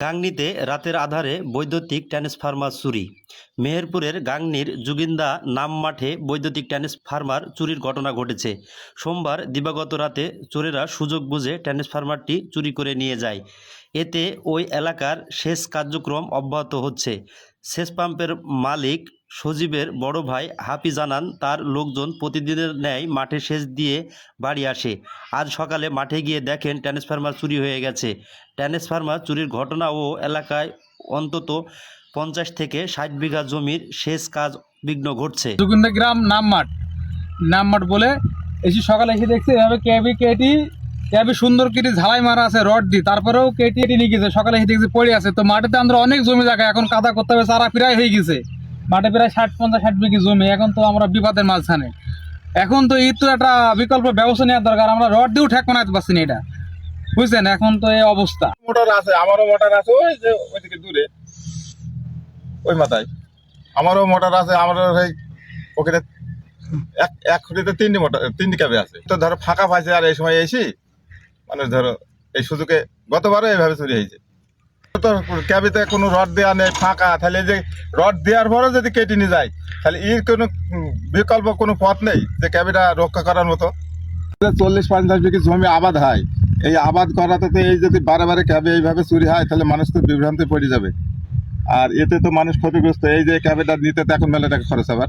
গাংনীতে রাতের আধারে বৈদ্যুতিক ট্রান্সফার্মার চুরি। মেহেরপুরের গাংনির জুগিন্দা নাম মাঠে বৈদ্যুতিক ট্রান্সফার্মার চুরির ঘটনা ঘটেছে। সোমবার দিবাগত রাতে চোরেরা সুযোগ বুঝে ট্রান্সফার্মারটি চুরি করে নিয়ে যায়। এতে ওই এলাকার শেষ কার্যক্রম অব্যাহত হচ্ছে। সেচ পাম্পের মালিক সজীবের বড় ভাই হাফি জানান তার লোকজন প্রতিদিনের ন্যায় মাঠে সেচ দিয়ে বাড়ি আসে। আজ সকালে মাঠে গিয়ে দেখেন ট্রান্সফরমার চুরি হয়ে গেছে। ট্রান্সফরমার চুরির ঘটনা ও এলাকায় অন্তত পঞ্চাশ থেকে ষাট বিঘা জমির সেচ কাজ বিঘ্ন ঘটছে। দুগুন্ডা গ্রাম নামমাঠ। নামমাঠ বলে এসে সকালে এসে দেখছে এভাবে কেবি কেটি কেবি সুন্দর কেটে ঝালাই মারা আছে, রড দিয়ে তারপরেও কেটি এটি নিয়ে গেছে, সকালে এসে দেখছি পড়ে আছে। তো মাঠেতে আমরা অনেক জমি জায়গা এখন কাদা করতে হবে সারা প্রায় হয়ে গেছে। মাঠে প্রায় ষাট, পঞ্চাশ, ষাট বিঘি জমি, এখন তো আমরা বিপদের মাঝখানে। এখন তো এই তো একটা বিকল্প ব্যবস্থা নেওয়ার দরকার, আমরা রড দিয়েও ঠেক বানাতে পারছি না এটা। বুঝছেন? এখন তো এই অবস্থা। মোটর আছে, আমারও মোটর আছে, ওই যে ওইদিকে দূরে। ওই মাথায়। আমারও মোটর আছে, আমারও সেই ওখানে এক এক খুঁটিতে তিনটি মোটর, তিনটি ক্যাবে আছে। তো ধরো ফাঁকা পাইছে আর এই সময় এসি মানে ধরো, এই সুযোগে গতবারও এইভাবে চুরি হয়েছে। তো ক্যাবিতে কোনো রড দেওয়া নেই, ফাঁকা। তাহলে যে রড দেওয়ার পরও যদি কেটে নিয়ে যায়, তাহলে এর কোনো বিকল্প কোনো পথ নেই যে ক্যাবিটা রক্ষা করার মতো। চল্লিশ পঞ্চাশ বিঘি জমি আবাদ হয়। এই আবাদ করাতে তো এই যদি বারে বারে ক্যাবে এইভাবে চুরি হয়, তাহলে মানুষ তো বিভ্রান্তি পড়ে যাবে। আর এতে তো মানুষ ক্ষতিগ্রস্ত। এই যে ক্যাবেটা নিতে তো এখন মেলা টাকা খরচ আবার।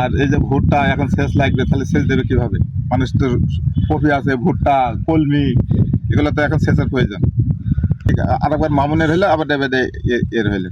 আর এই যে ভুট্টা এখন শেষ লাগবে, তাহলে সেচ দেবে কীভাবে? মানুষ তো কফি আছে, ভুট্টা, কলমি, এগুলো তো এখন শেষের প্রয়োজন। ঠিক আছে, আর একবার মামুনের হলে আবার দেবে এর হইলে।